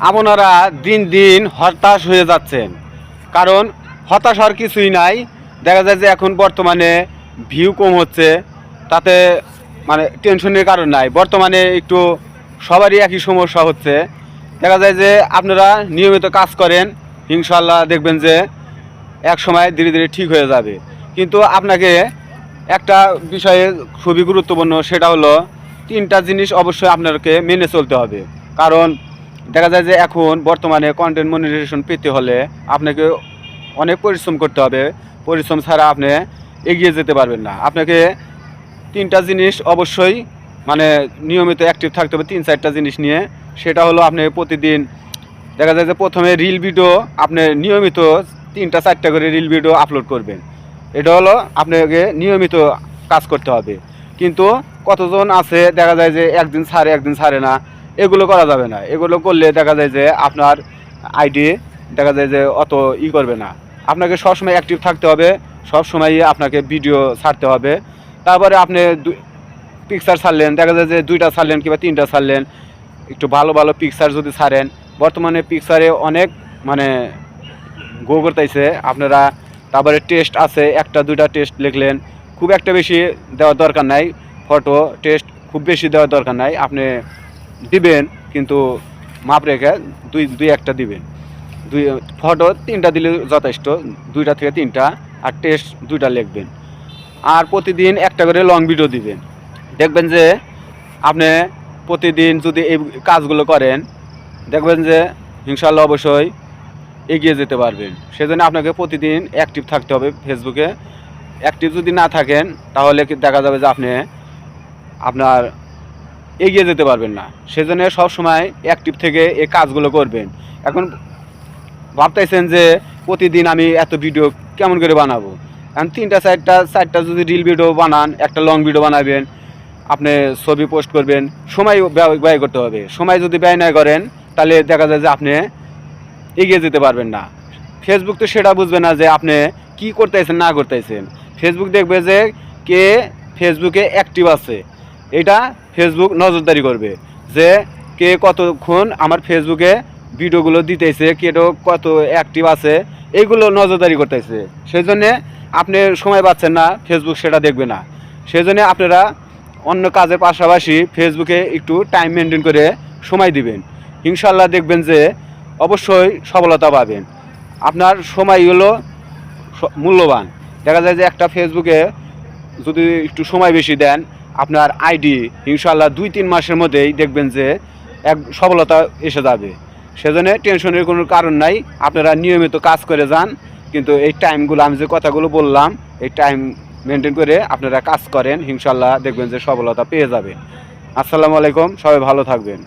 আপনারা দিন দিন হতাশ হয়ে যাচ্ছেন। কারণ হতাশ হওয়ার কিছুই নাই। দেখা যায় যে এখন বর্তমানে ভিউ কম হচ্ছে। তাতে মানে টেনশনের কারণ নাই। বর্তমানে একটু সবারই একই সমস্যা হচ্ছে। দেখা যায় যে আপনারা নিয়মিত কাজ করেন ইনশাল্লাহ দেখবেন যে এক সময় ধীরে ধীরে ঠিক হয়ে যাবে। কিন্তু আপনাকে একটা বিষয়ে খুবই গুরুত্বপূর্ণ, সেটা হলো তিনটা জিনিস অবশ্যই আপনাকে মেনে চলতে হবে। কারণ দেখা যায় যে এখন বর্তমানে কন্টেন্ট মনিটাইজেশন পেতে হলে আপনাকে অনেক পরিশ্রম করতে হবে। পরিশ্রম ছাড়া আপনি এগিয়ে যেতে পারবেন না। আপনাকে তিনটা জিনিস অবশ্যই মানে নিয়মিত অ্যাক্টিভ থাকতে হবে, তিন চারটা জিনিস নিয়ে। সেটা হলো আপনি প্রতিদিন দেখা যায় যে প্রথমে রিল ভিডিও আপনি নিয়মিত তিনটা চারটা করে রিল ভিডিও আপলোড করবেন। এটা হলো আপনাকে নিয়মিত কাজ করতে হবে। কিন্তু কতজন আছে দেখা যায় যে একদিন ছাড়ে একদিন ছাড়ে না। এগুলো করা যাবে না। এগুলো করলে দেখা যায় যে আপনার আইডি দেখা যায় যে অত ই করবে না। আপনাকে সবসময় অ্যাক্টিভ থাকতে হবে সবসময়ই আপনাকে ভিডিও ছাড়তে হবে। তারপরে আপনি পিকচার ছাড়লেন, দেখা যায় যে দুইটা ছাড়লেন কিংবা তিনটা ছাড়লেন, একটু ভালো ভালো পিকচার যদি ছাড়েন, বর্তমানে পিকচারে অনেক মানে গো করতেছে। আপনারা তারপরে টেস্ট আছে, একটা, দুইটা টেস্ট লিখলেন, খুব একটা বেশি দেওয়ার দরকার নাই। ফটো টেস্ট খুব বেশি দেওয়ার দরকার নাই। আপনি দিবেন, কিন্তু মাপ রেখে দুই দুই একটা দিবেন। দুই, ফটো তিনটা দিলে যথেষ্ট, দুইটা থেকে তিনটা, আর টেস্ট দুইটা লিখবেন। আর প্রতিদিন একটা করে লং ভিডিও দিবেন। দেখবেন যে আপনি প্রতিদিন যদি এই কাজগুলো করেন, দেখবেন যে ইনশাল্লাহ অবশ্যই এগিয়ে যেতে পারবেন। সেজন্য আপনাকে প্রতিদিন অ্যাক্টিভ থাকতে হবে ফেসবুকে অ্যাক্টিভ যদি না থাকেন, তাহলে দেখা যাবে যে আপনি আপনার এগিয়ে যেতে পারবেন না। সেজন্য সবসময় অ্যাক্টিভ থেকে এই কাজগুলো করবেন। এখন ভাবতেছেন যে প্রতিদিন আমি এত ভিডিও কেমন করে বানাবো? এখন তিনটা চারটা চারটা যদি রিল ভিডিও বানান, একটা লং ভিডিও বানাবেন, আপনি ছবি পোস্ট করবেন, সময় ব্যয় ব্যয় করতে হবে। সময় যদি ব্যয় না করেন, তাহলে দেখা যায় যে আপনি এগিয়ে যেতে পারবেন না। ফেসবুক তো সেটা বুঝবে না যে আপনি কি করতেছেন, না করতেছেন। ফেসবুক দেখবে যে কে ফেসবুকে অ্যাক্টিভ আছে। এটা ফেসবুক নজরদারি করবে যে কে কতক্ষণ আমার ফেসবুকে ভিডিওগুলো দিতেছে, কে তো কত অ্যাক্টিভ আছে এইগুলো নজরদারি করতেছে। সেই জন্যে আপনি সময় পাচ্ছেন না ফেসবুক সেটা দেখবে না। সেই জন্যে আপনারা অন্য কাজের পাশাপাশি ফেসবুকে একটু টাইম মেনটেন করে সময় দিবেন। ইনশাল্লাহ দেখবেন যে অবশ্যই সফলতা পাবেন। আপনার সময় হলো মূল্যবান। দেখা যায় যে একটা ফেসবুকে যদি একটু সময় বেশি দেন আপনার আইডি ইনশাল্লাহ দুই, তিন মাসের মধ্যেই দেখবেন যে এক সফলতা এসে যাবে। সেজন্য টেনশনের কোনো কারণ নাই, আপনারা নিয়মিত কাজ করে যান। কিন্তু এই টাইমগুলো আমি যে কথাগুলো বললাম, এই টাইম মেনটেন করে আপনারা কাজ করেন ইনশাল্লাহ দেখবেন যে সফলতা পেয়ে যাবেন। আসসালামু আলাইকুম, সবাই ভালো থাকবেন।